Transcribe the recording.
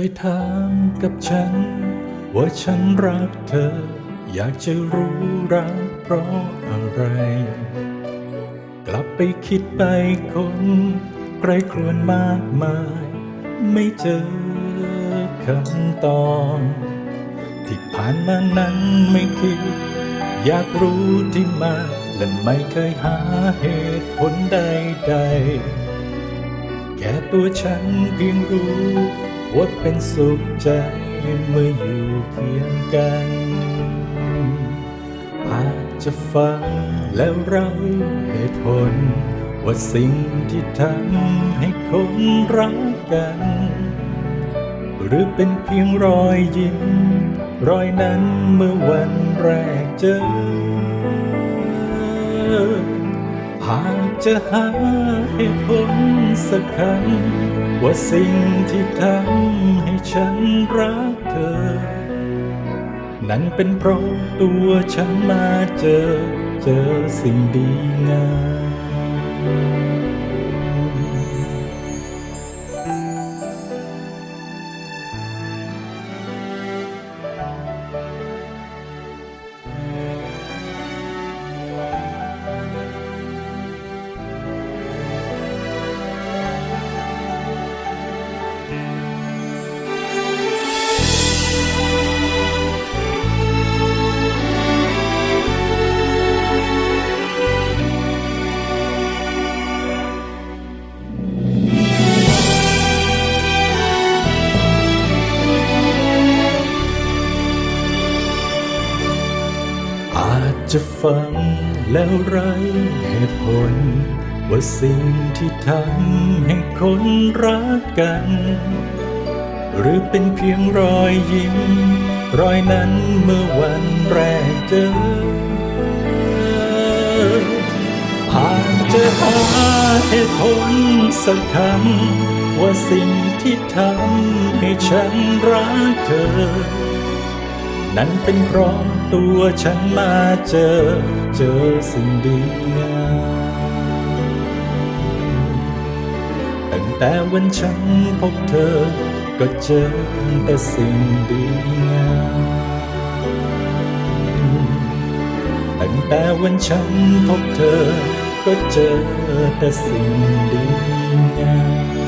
ยถามกับฉัน ว่าฉันรักเธอ อยากจะรู้รักเพราะอะไร กลับไปคิดไปคนใครครวญมากมาย ไม่เจอคำตอบที่ผ่านมานั้นไม่คิด อยากรู้ที่มา และไม่เคยหาเหตุผลใดๆแค่ตัวฉันเพียงรู้ ว่าเป็นสุขใจเมื่ออยู่เคียงกันอาจจะฟังแล้วเราเหตุผล ว่าสิ่งที่ทำให้คนรักกัน หรือเป็นเพียงรอยยิ้มรอยนั้นเมื่อวันแรกเจอ จะหาเหตุผลสักครั้งว่าสิ่งที่ทำให้ฉันรักเธอ นั้นเป็นเพราะตัวฉันมาเจอ เจอสิ่งดีงาม จะฟังแล้วไรเหตุผล ว่าสิ่งที่ทำให้คนรักกัน หรือเป็นเพียงรอยยิ้ม รอยนั้นเมื่อวันแรกเจออาจจะหาเหตุผลสักคำว่าสิ่งที่ทำให้ฉันรักเธอ นั่นเป็นเพราะ ตัวฉันมาเจอ เจอสิ่งดีงามตั้งแต่วันฉันพบเธอ ก็เจอแต่สิ่งดีงามตั้งแต่วันฉันพบเธอ ก็เจอแต่สิ่งดีงาม